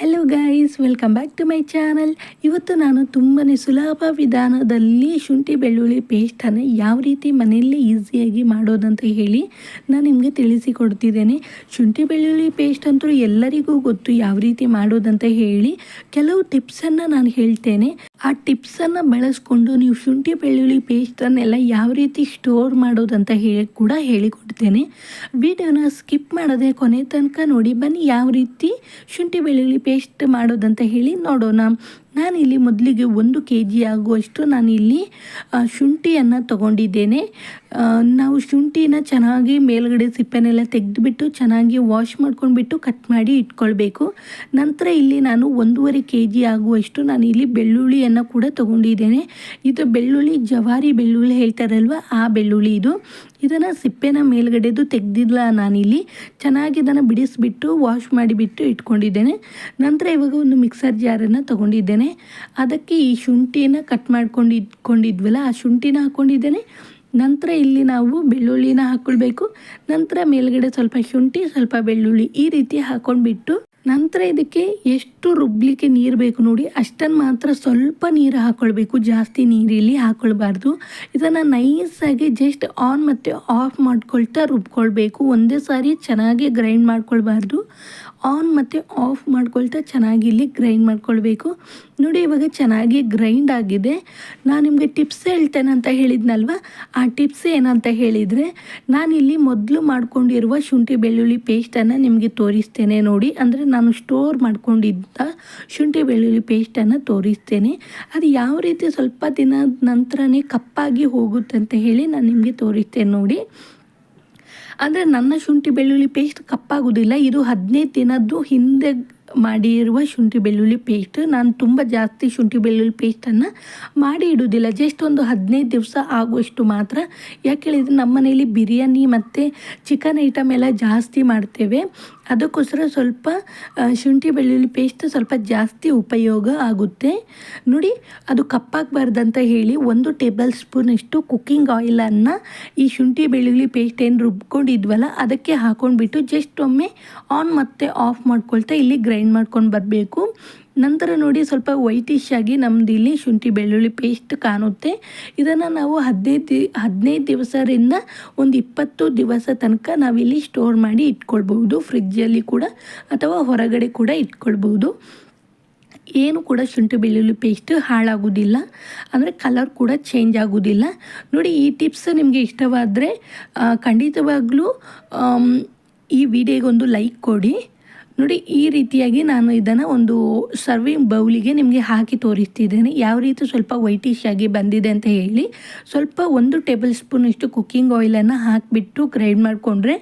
Hello. Hello guys welcome back to my channel ಇವತ್ತು ನಾನು ತುಂಬಾ ಸುಲಭ ವಿಧಾನದಲ್ಲಿ ಶುಂಠಿ ಬೆಳ್ಳುಳ್ಳಿ ಪೇಸ್ಟನ್ನು ಯಾವ ರೀತಿ ಮನೆಯಲ್ಲೇ ಈಸಿಯಾಗಿ ಮಾಡೋದಂತ ಹೇಳಿ ನಾನು ನಿಮಗೆ ತಿಳಿಸಿಕೊಡ್ತಿದ್ದೇನೆ. ಶುಂಠಿ ಬೆಳ್ಳುಳ್ಳಿ ಪೇಸ್ಟ್ ಅಂತೂ ಎಲ್ಲರಿಗೂ ಗೊತ್ತು ಯಾವ ರೀತಿ ಮಾಡೋದಂತ ಹೇಳಿ. ಕೆಲವು ಟಿಪ್ಸನ್ನು ನಾನು ಹೇಳ್ತೇನೆ. ಆ ಟಿಪ್ಸನ್ನು ಬಳಸ್ಕೊಂಡು ನೀವು ಶುಂಠಿ ಬೆಳ್ಳುಳ್ಳಿ ಪೇಸ್ಟನ್ನೆಲ್ಲ ಯಾವ ರೀತಿ ಸ್ಟೋರ್ ಮಾಡೋದಂತ ಹೇಳಿ ಕೂಡ ಹೇಳಿಕೊಡ್ತೇನೆ. ವಿಡಿಯೋನ ಸ್ಕಿಪ್ ಮಾಡದೆ ಕೊನೆ ತನಕ ನೋಡಿ, ಬನ್ನಿ ಯಾವ ರೀತಿ ಶುಂಠಿ ಬೆಳ್ಳುಳ್ಳಿ ಪೇಸ್ಟ್ ಮಾಡೋದಂತ ಹೇಳಿ ನೋಡೋಣ. ನಾನಿಲ್ಲಿ ಮೊದಲಿಗೆ ಒಂದು ಕೆ ಜಿ ಆಗುವಷ್ಟು ನಾನಿಲ್ಲಿ ಶುಂಠಿಯನ್ನು ತಗೊಂಡಿದ್ದೇನೆ. ನಾವು ಶುಂಠಿನ ಚೆನ್ನಾಗಿ ಮೇಲ್ಗಡೆ ಸಿಪ್ಪೆನೆಲ್ಲ ತೆಗೆದುಬಿಟ್ಟು ಚೆನ್ನಾಗಿ ವಾಶ್ ಮಾಡ್ಕೊಂಡ್ಬಿಟ್ಟು ಕಟ್ ಮಾಡಿ ಇಟ್ಕೊಳ್ಬೇಕು. ನಂತರ ಇಲ್ಲಿ ನಾನು ಒಂದೂವರೆ ಕೆ ಜಿ ಆಗುವಷ್ಟು ನಾನು ಇಲ್ಲಿ ಬೆಳ್ಳುಳ್ಳಿಯನ್ನು ಕೂಡ ತಗೊಂಡಿದ್ದೇನೆ. ಇದು ಬೆಳ್ಳುಳ್ಳಿ, ಜವಾರಿ ಬೆಳ್ಳುಳ್ಳಿ ಹೇಳ್ತಾರಲ್ವ, ಆ ಬೆಳ್ಳುಳ್ಳಿ ಇದು. ಇದನ್ನು ಸಿಪ್ಪೆನ ಮೇಲ್ಗಡೆದು ತೆಗೆದಿಲ್ಲ ನಾನಿಲ್ಲಿ, ಚೆನ್ನಾಗಿ ಇದನ್ನು ಬಿಡಿಸಿಬಿಟ್ಟು, ವಾಶ್ ಮಾಡಿಬಿಟ್ಟು ಇಟ್ಕೊಂಡಿದ್ದೇನೆ. ನಂತರ ಇವಾಗ ಒಂದು ಮಿಕ್ಸರ್ ಜಾರನ್ನು ತಗೊಂಡಿದ್ದೇನೆ. ಅದಕ್ಕೆ ಈ ಶುಂಠಿನ ಕಟ್ ಮಾಡ್ಕೊಂಡು ಇಟ್ಕೊಂಡಿದ್ವಲ್ಲ ಆ ಶುಂಠಿನ ಹಾಕ್ಕೊಂಡಿದ್ದೇನೆ ನಂತರ ಇಲ್ಲಿ ನಾವು ಬೆಳ್ಳುಳ್ಳಿನ ಹಾಕ್ಕೊಳ್ಬೇಕು ನಂತರ ಮೇಲ್ಗಡೆ ಸ್ವಲ್ಪ ಶುಂಠಿ, ಸ್ವಲ್ಪ ಬೆಳ್ಳುಳ್ಳಿ ಈ ರೀತಿ ಹಾಕ್ಕೊಂಡ್ಬಿಟ್ಟು ನಂತರ ಇದಕ್ಕೆ ಎಷ್ಟು ರುಬ್ಲಿಕ್ಕೆ ನೀರು ಬೇಕು ನೋಡಿ ಅಷ್ಟನ್ನು ಮಾತ್ರ ಸ್ವಲ್ಪ ನೀರು ಹಾಕ್ಕೊಳ್ಬೇಕು ಜಾಸ್ತಿ ನೀರಿಲ್ಲಿ ಹಾಕ್ಕೊಳ್ಬಾರ್ದು ಇದನ್ನು ನೈಸಾಗಿ ಜಸ್ಟ್ ಆನ್ ಮತ್ತು ಆಫ್ ಮಾಡ್ಕೊಳ್ತಾ ರುಬ್ಕೊಳ್ಬೇಕು. ಒಂದೇ ಸಾರಿ ಚೆನ್ನಾಗಿ ಗ್ರೈಂಡ್ ಮಾಡ್ಕೊಳ್ಬಾರ್ದು. ಆನ್ ಮತ್ತು ಆಫ್ ಮಾಡ್ಕೊಳ್ತಾ ಚೆನ್ನಾಗಿ ಇಲ್ಲಿ ಗ್ರೈಂಡ್ ಮಾಡ್ಕೊಳ್ಬೇಕು. ನೋಡಿ, ಇವಾಗ ಚೆನ್ನಾಗಿ ಗ್ರೈಂಡ್ ಆಗಿದೆ. ನಾನು ನಿಮಗೆ ಟಿಪ್ಸ್ ಹೇಳ್ತೇನೆ ಅಂತ ಹೇಳಿದ್ನಲ್ವ? ಆ ಟಿಪ್ಸ್ ಏನಂತ ಹೇಳಿದರೆ ನಾನಿಲ್ಲಿ ಮೊದಲು ಮಾಡ್ಕೊಂಡಿರುವ ಶುಂಠಿ ಬೆಳ್ಳುಳ್ಳಿ ಪೇಸ್ಟನ್ನು ನಿಮಗೆ ತೋರಿಸ್ತೇನೆ ನೋಡಿ. ಅಂದರೆ ಸ್ಟೋರ್ ಮಾಡ್ಕೊಂಡಿದ್ದ ಶುಂಠಿ ಬೆಳ್ಳುಳ್ಳಿ ಪೇಸ್ಟನ್ನು ತೋರಿಸ್ತೇನೆ. ಅದು ಯಾವ ರೀತಿ ಸ್ವಲ್ಪ ದಿನದ ನಂತರನೇ ಕಪ್ಪಾಗಿ ಹೋಗುತ್ತೆ ಅಂತ ಹೇಳಿ ನಾನು ನಿಮಗೆ ತೋರಿಸ್ತೇನೆ ನೋಡಿ. ಅಂದರೆ ನನ್ನ ಶುಂಠಿ ಬೆಳ್ಳುಳ್ಳಿ ಪೇಸ್ಟ್ ಕಪ್ಪಾಗೋದಿಲ್ಲ, ಇದು ಹದಿನೈದು ದಿನದ್ದು ಹಿಂದೆ ಮಾಡಿರುವ ಶುಂಠಿ ಬೆಳ್ಳುಳ್ಳಿ ಪೇಸ್ಟ್ ನಾನು ತುಂಬ ಜಾಸ್ತಿ ಶುಂಠಿ ಬೆಳ್ಳುಳ್ಳಿ ಪೇಸ್ಟನ್ನು ಮಾಡಿ ಇಡೋದಿಲ್ಲ ಜಸ್ಟ್ ಒಂದು ಹದಿನೈದು ದಿವಸ ಆಗುವಷ್ಟು ಮಾತ್ರ. ಯಾಕೆ ಹೇಳಿದರೆ ನಮ್ಮ ಮನೆಯಲ್ಲಿ ಬಿರಿಯಾನಿ ಮತ್ತು ಚಿಕನ್ ಐಟಮ್ ಎಲ್ಲ ಜಾಸ್ತಿ ಮಾಡ್ತೇವೆ. ಅದಕ್ಕೋಸ್ಕರ ಸ್ವಲ್ಪ ಶುಂಠಿ ಬೆಳ್ಳುಳ್ಳಿ ಪೇಸ್ಟ್ ಸ್ವಲ್ಪ ಜಾಸ್ತಿ ಉಪಯೋಗ ಆಗುತ್ತೆ. ನೋಡಿ, ಅದು ಕಪ್ಪಾಗಬಾರ್ದಂತ ಹೇಳಿ ಒಂದು ಟೇಬಲ್ ಸ್ಪೂನಷ್ಟು ಕುಕ್ಕಿಂಗ್ ಆಯಿಲನ್ನು ಈ ಶುಂಠಿ ಬೆಳ್ಳುಳ್ಳಿ ಪೇಸ್ಟ್ ಏನು ರುಬ್ಕೊಂಡಿದ್ವಲ್ಲ, ಅದಕ್ಕೆ ಹಾಕೊಂಡ್ಬಿಟ್ಟು ಜಸ್ಟ್ ಒಮ್ಮೆ ಆನ್ ಮತ್ತು ಆಫ್ ಮಾಡ್ಕೊಳ್ತಾ ಇಲ್ಲಿ ಗ್ರೈಂಡ್ ಮಾಡ್ಕೊಂಡು ಬರಬೇಕು. ನಂತರ ನೋಡಿ ಸ್ವಲ್ಪ ವೈಟಿಶ್ ಆಗಿ ನಮ್ದು ಇಲ್ಲಿ ಶುಂಠಿ ಬೆಳ್ಳುಳ್ಳಿ ಪೇಸ್ಟ್ ಕಾಣುತ್ತೆ. ಇದನ್ನು ನಾವು ಹದಿನೈದು ಹದಿನೈದು ದಿವಸದಿಂದ ಒಂದು ಇಪ್ಪತ್ತು ದಿವಸ ತನಕ ನಾವಿಲ್ಲಿ ಸ್ಟೋರ್ ಮಾಡಿ ಇಟ್ಕೊಳ್ಬಹುದು. ಫ್ರಿಜ್ಜಲ್ಲಿ ಕೂಡ ಅಥವಾ ಹೊರಗಡೆ ಕೂಡ ಇಟ್ಕೊಳ್ಬಹುದು. ಏನು ಕೂಡ ಶುಂಠಿ ಬೆಳ್ಳುಳ್ಳಿ ಪೇಸ್ಟ್ ಹಾಳಾಗೋದಿಲ್ಲ. ಅಂದರೆ ಕಲರ್ ಕೂಡ ಚೇಂಜ್ ಆಗೋದಿಲ್ಲ. ನೋಡಿ ಈ ಟಿಪ್ಸ್ ನಿಮಗೆ ಇಷ್ಟವಾದರೆ ಖಂಡಿತವಾಗ್ಲೂ ಈ ವಿಡಿಯೋಗೊಂದು ಲೈಕ್ ಕೊಡಿ. ನೋಡಿ, ಈ ರೀತಿಯಾಗಿ ನಾನು ಇದನ್ನು ಒಂದು ಸರ್ವಿಂಗ್ ಬೌಲಿಗೆ ನಿಮಗೆ ಹಾಕಿ ತೋರಿಸ್ತಿದ್ದೇನೆ. ಯಾವ ರೀತಿ ಸ್ವಲ್ಪ ವೈಟಿಶ್ ಆಗಿ ಬಂದಿದೆ ಅಂತ ಹೇಳಿ. ಸ್ವಲ್ಪ ಒಂದು ಟೇಬಲ್ ಸ್ಪೂನ್ ಇಷ್ಟು ಕುಕ್ಕಿಂಗ್ ಆಯಿಲನ್ನು ಹಾಕಿಬಿಟ್ಟು ಗ್ರೈಂಡ್ ಮಾಡಿಕೊಂಡ್ರೆ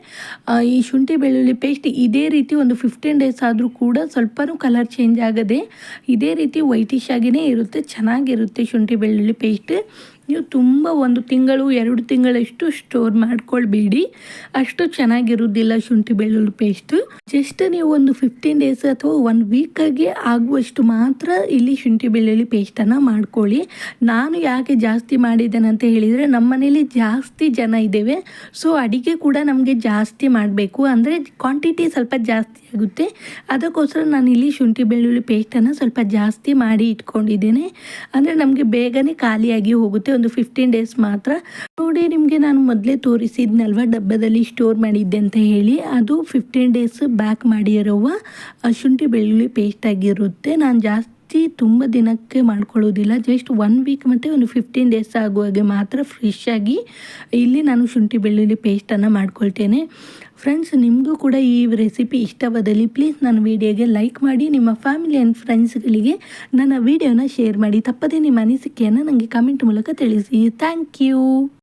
ಈ ಶುಂಠಿ ಬೆಳ್ಳುಳ್ಳಿ ಪೇಸ್ಟ್ ಇದೇ ರೀತಿ ಒಂದು ಫಿಫ್ಟೀನ್ ಡೇಸ್ ಆದರೂ ಕೂಡ ಸ್ವಲ್ಪನೂ ಕಲರ್ ಚೇಂಜ್ ಆಗದೆ, ಇದೇ ರೀತಿ ವೈಟಿಶ್ ಆಗಿಯೇ ಇರುತ್ತೆ, ಚೆನ್ನಾಗಿರುತ್ತೆ ಶುಂಠಿ ಬೆಳ್ಳುಳ್ಳಿ ಪೇಸ್ಟ್ ನೀವು ತುಂಬ ಒಂದು ತಿಂಗಳು, ಎರಡು ತಿಂಗಳಷ್ಟು ಸ್ಟೋರ್ ಮಾಡ್ಕೊಳ್ಬೇಡಿ. ಅಷ್ಟು ಚೆನ್ನಾಗಿರೋದಿಲ್ಲ ಶುಂಠಿ ಬೆಳ್ಳುಳ್ಳಿ ಪೇಸ್ಟ್ ಜಸ್ಟ್ ನೀವು ಒಂದು ಫಿಫ್ಟೀನ್ ಡೇಸ್ ಅಥವಾ ಒನ್ ವೀಕಾಗೆ ಆಗುವಷ್ಟು ಮಾತ್ರ ಇಲ್ಲಿ ಶುಂಠಿ ಬೆಳ್ಳುಳ್ಳಿ ಪೇಸ್ಟನ್ನು ಮಾಡ್ಕೊಳ್ಳಿ. ನಾನು ಯಾಕೆ ಜಾಸ್ತಿ ಮಾಡಿದ್ದೇನೆ ಅಂತ ಹೇಳಿದರೆ, ನಮ್ಮ ಮನೇಲಿ ಜಾಸ್ತಿ ಜನ ಇದ್ದೇವೆ. ಸೊ ಅಡಿಗೆ ಕೂಡ ನಮಗೆ ಜಾಸ್ತಿ ಮಾಡಬೇಕು. ಅಂದರೆ ಕ್ವಾಂಟಿಟಿ ಸ್ವಲ್ಪ ಜಾಸ್ತಿ ಆಗುತ್ತೆ. ಅದಕ್ಕೋಸ್ಕರ ನಾನು ಇಲ್ಲಿ ಶುಂಠಿ ಬೆಳ್ಳುಳ್ಳಿ ಪೇಸ್ಟನ್ನು ಸ್ವಲ್ಪ ಜಾಸ್ತಿ ಮಾಡಿ ಇಟ್ಕೊಂಡಿದ್ದೇನೆ. ಅಂದರೆ ನಮಗೆ ಬೇಗನೆ ಖಾಲಿಯಾಗಿ ಹೋಗುತ್ತೆ. ಒಂದು ಫಿಫ್ಟೀನ್ ಡೇಸ್ ಮಾತ್ರ. ನೋಡಿ, ನಿಮಗೆ ನಾನು ಮೊದಲೇ ತೋರಿಸಿದ್ನಲ್ವ, ಡಬ್ಬದಲ್ಲಿ ಸ್ಟೋರ್ ಮಾಡಿದ್ದೆ ಅಂತ ಹೇಳಿ. ಅದು ಫಿಫ್ಟೀನ್ ಡೇಸ್ ಬ್ಯಾಕ್ ಮಾಡಿರುವ ಶುಂಠಿ ಬೆಳ್ಳುಳ್ಳಿ ಪೇಸ್ಟ್ ಆಗಿರುತ್ತೆ. ನಾನು ಜಾಸ್ತಿ ತುಂಬ ದಿನಕ್ಕೆ ಮಾಡ್ಕೊಳ್ಳೋದಿಲ್ಲ. ಜಸ್ಟ್ ಒನ್ ವೀಕ್ ಮತ್ತು ಒಂದು ಫಿಫ್ಟೀನ್ ಡೇಸ್ ಆಗುವಾಗೆ ಮಾತ್ರ ಫ್ರೆಶ್ ಆಗಿ ಇಲ್ಲಿ ನಾನು ಶುಂಠಿ ಬೆಳ್ಳುಳ್ಳಿ ಪೇಸ್ಟನ್ನು ಮಾಡ್ಕೊಳ್ತೇನೆ. ಫ್ರೆಂಡ್ಸ್ ನಿಮಗೂ ಕೂಡ ಈ ರೆಸಿಪಿ ಇಷ್ಟವಾದಲ್ಲಿ ಪ್ಲೀಸ್ ನನ್ನ ವಿಡಿಯೋಗೆ ಲೈಕ್ ಮಾಡಿ. ನಿಮ್ಮ ಫ್ಯಾಮಿಲಿ ಆ್ಯಂಡ್ ಫ್ರೆಂಡ್ಸ್ಗಳಿಗೆ ನನ್ನ ವಿಡಿಯೋನ ಶೇರ್ ಮಾಡಿ. ತಪ್ಪದೇ ನಿಮ್ಮ ಅನಿಸಿಕೆಯನ್ನು ನನಗೆ ಕಮೆಂಟ್ ಮೂಲಕ ತಿಳಿಸಿ. Thank you